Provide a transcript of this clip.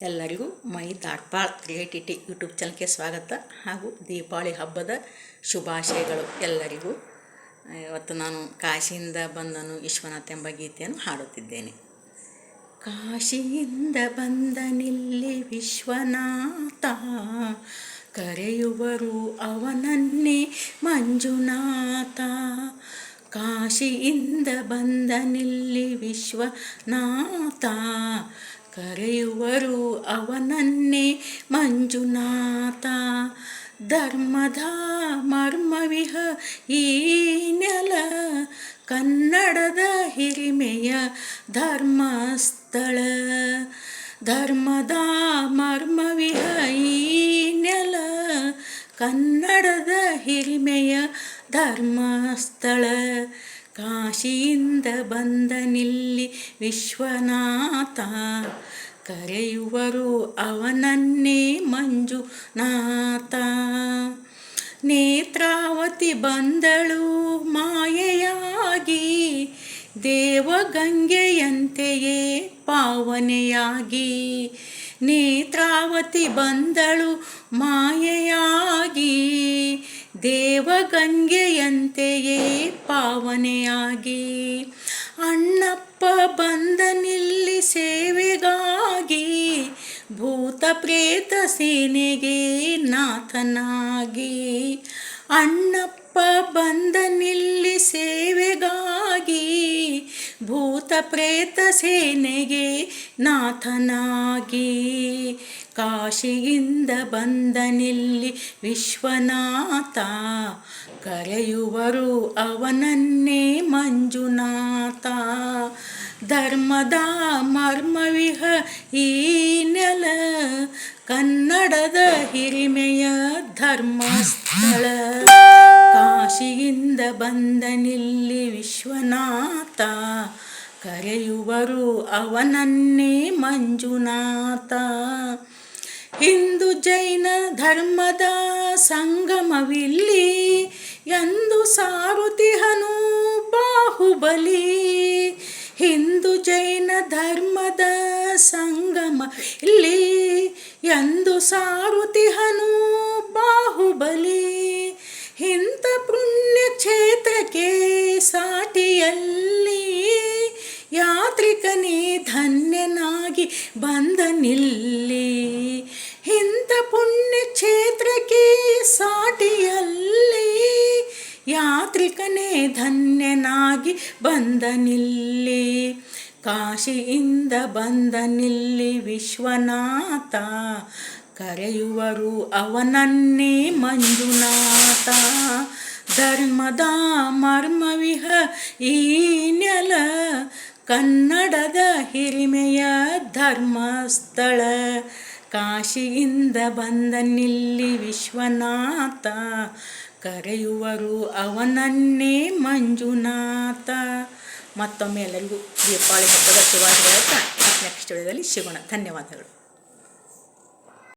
ಎಲ್ಲರಿಗೂ ಮೈ ದಾಟ್ಪಾಳ್ ಕ್ರಿಯೇಟಿಟಿ ಯೂಟ್ಯೂಬ್ ಚಾನಲ್ಗೆ ಸ್ವಾಗತ ಹಾಗೂ ದೀಪಾವಳಿ ಹಬ್ಬದ ಶುಭಾಶಯಗಳು ಎಲ್ಲರಿಗೂ. ಇವತ್ತು ನಾನು ಕಾಶಿಯಿಂದ ಬಂದನು ವಿಶ್ವನಾಥ್ ಎಂಬ ಗೀತೆಯನ್ನು ಹಾಡುತ್ತಿದ್ದೇನೆ. ಕಾಶಿಯಿಂದ ಬಂದನಿಲ್ಲಿ ವಿಶ್ವನಾಥ, ಕರೆಯುವರು ಅವನನ್ನೇ ಮಂಜುನಾಥ. ಕಾಶಿಯಿಂದ ಬಂದನಿಲ್ಲಿ ವಿಶ್ವನಾಥ ಕರೆಯುವರು ಅವನನ್ನೇ ಮಂಜುನಾಥ. ಧರ್ಮದ ಮರ್ಮವಿಹ ಈ ನೆಲ, ಕನ್ನಡದ ಹಿರಿಮೆಯ ಧರ್ಮಸ್ಥಳ. ಧರ್ಮದ ಮರ್ಮವಿಹ ಈ ನೆಲ, ಕನ್ನಡದ ಹಿರಿಮೆಯ ಧರ್ಮಸ್ಥಳ. ಕಾಶಿಯಿಂದ ಬಂದನಿಲ್ಲಿ ವಿಶ್ವನಾಥ ಕರೆಯುವರು ಅವನನ್ನೇ ಮಂಜುನಾಥ. ನೇತ್ರಾವತಿ ಬಂದಳು ಮಾಯೆಯಾಗಿ ದೇವಗಂಗೆಯಂತೆಯೇ ಪಾವನೆಯಾಗಿ. ನೇತ್ರಾವತಿ ಬಂದಳು ಮಾಯೆಯಾಗಿ ದೇವಗಂಗೆಯಂತೆಯೇ ಪಾವನೆಯಾಗಿ. ಅಣ್ಣಪ್ಪ ಬಂದನಿಲ್ಲಿ ಸೇವೆಗಾಗಿ ಭೂತ ಪ್ರೇತ ಸೇನೆಗೆ ನಾಥನಾಗಿ. ಅಣ್ಣಪ್ಪ ಬಂದನಿಲ್ಲಿ ಸೇವೆಗಾಗಿ ಭೂತ ಪ್ರೇತ ಸೇನೆಗೆ ನಾಥನಾಗಿ. ಕಾಶಿಯಿಂದ ಬಂದನಿಲ್ಲಿ ವಿಶ್ವನಾಥ, ಕರೆಯುವರು ಅವನನ್ನೇ ಮಂಜುನಾಥ. ಧರ್ಮದ ಮರ್ಮವಿಹ ಈ ನೆಲ, ಕನ್ನಡದ ಹಿರಿಮೆಯ ಧರ್ಮಸ್ಥಳ. ಕಾಶಿಯಿಂದ ಬಂದನಿಲ್ಲಿ ವಿಶ್ವನಾಥ, ಕರೆಯುವರು ಅವನನ್ನೇ ಮಂಜುನಾಥ. ಹಿಂದೂ ಜೈನ ಧರ್ಮದ ಸಂಗಮವಿಲ್ಲಿ, ಎಂದು ಸಾರುತಿಹನು ಬಾಹುಬಲಿ. ಹಿಂದೂ ಜೈನ ಧರ್ಮದ ಸಂಗಮ ಇಲ್ಲಿ ಎಂದು ಸಾರುತಿಹನು ಬಾಹುಬಲಿ. ಇಂಥ ಪುಣ್ಯ ಕ್ಷೇತ್ರಕ್ಕೆ ಸಾಟಿಯಲ್ಲಿ ಯಾತ್ರಿಕನೇ ಧನ್ಯನಾಗಿ ಬಂದ ಯಾತ್ರಿಕನೇ ಧನ್ಯನಾಗಿ ಬಂದನಿಲ್ಲಿ. ಕಾಶಿಯಿಂದ ಬಂದನಿಲ್ಲಿ ವಿಶ್ವನಾಥ, ಕರೆಯುವರು ಅವನನ್ನೇ ಮಂಜುನಾಥ. ಧರ್ಮದ ಮರ್ಮವಿಹ ಈ ನೆಲ ಕನ್ನಡದ ಹಿರಿಮೆಯ ಧರ್ಮಸ್ಥಳ. ಕಾಶಿಯಿಂದ ಬಂದ ನಿಲ್ಲಿ ವಿಶ್ವನಾಥ, ಕರೆಯುವರು ಅವನನ್ನೇ ಮಂಜುನಾಥ. ಮತ್ತೊಮ್ಮೆ ಎಲ್ಲರಿಗೂ ದೀಪಾವಳಿ ಹಬ್ಬದ ಶುಭಾಶಯ ನೆಕ್ಸ್ಟ್ ವಿಡಿಯೋದಲ್ಲಿ ಸಿಗೋಣ. ಧನ್ಯವಾದಗಳು.